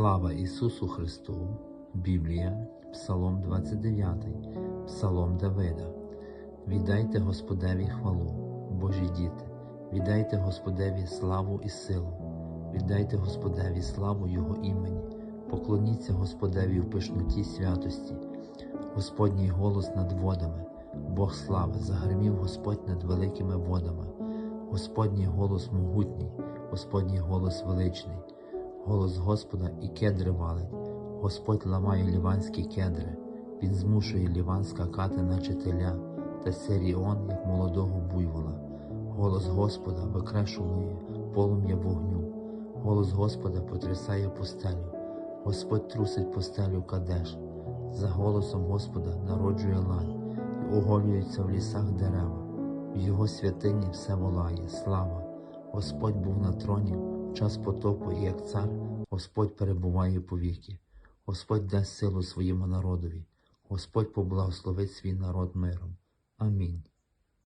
Слава Ісусу Христу! Біблія, Псалом 29, Псалом Давида. Віддайте Господеві хвалу, Божі діти, віддайте Господеві славу і силу, віддайте Господеві славу Його імені, поклоніться Господеві в пишноті святості, Господній голос над водами, Бог слави, загримів Господь над великими водами, Господній голос могутній, Господній голос величний. Голос Господа і кедри валить. Господь ламає ліванські кедри, Він змушує ліван скакати, наче теля, та Сиріон, як молодого буйвола. Голос Господа викрешує полум'я вогню, голос Господа потрясає пустелю, Господь трусить постелю кадеш, за голосом Господа народжує лань, і оголюються в лісах дерева. В його святині все волає, слава. Господь був на троні час потопу, і як цар, Господь перебуває повіки. Господь дасть силу своєму народові, Господь поблагословить свій народ миром. Амінь.